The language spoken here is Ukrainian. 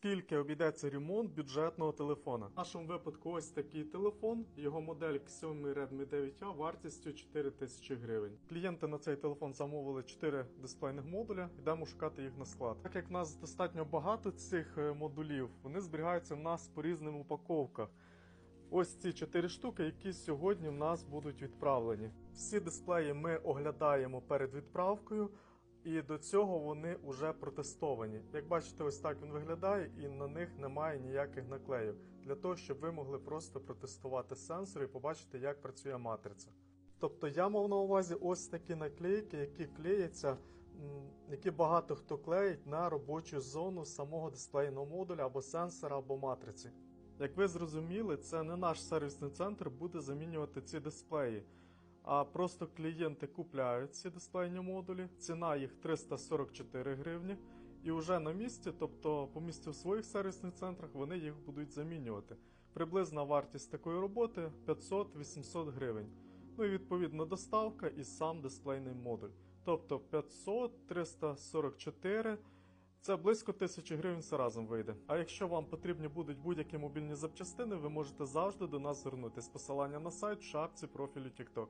скільки обійдеться ремонт бюджетного телефона. В нашому випадку ось такий телефон, його модель Xiaomi Redmi 9A вартістю 4000 гривень. Клієнти на цей телефон замовили 4 дисплейних модуля, йдемо шукати їх на склад. Так як в нас достатньо багато цих е, модулів, вони зберігаються в нас по різним упаковках. Ось ці чотири штуки, які сьогодні в нас будуть відправлені. Всі дисплеї ми оглядаємо перед відправкою, і до цього вони вже протестовані. Як бачите, ось так він виглядає, і на них немає ніяких наклеїв для того, щоб ви могли просто протестувати сенсор і побачити, як працює матриця. Тобто я мав на увазі ось такі наклейки, які клеяться, які багато хто клеїть на робочу зону самого дисплейного модуля або сенсора, або матриці. Як ви зрозуміли, це не наш сервісний центр буде замінювати ці дисплеї, а просто клієнти купляють ці дисплейні модулі, ціна їх 344 гривні, і вже на місці, тобто по місцю в своїх сервісних центрах, вони їх будуть замінювати. Приблизна вартість такої роботи 500-800 гривень. Ну і відповідно доставка і сам дисплейний модуль. Тобто 500, 344. Це близько тисячі гривень все разом вийде. А якщо вам потрібні будуть будь-які мобільні запчастини, ви можете завжди до нас звернутися. Посилання на сайт в шапці профілю TikTok.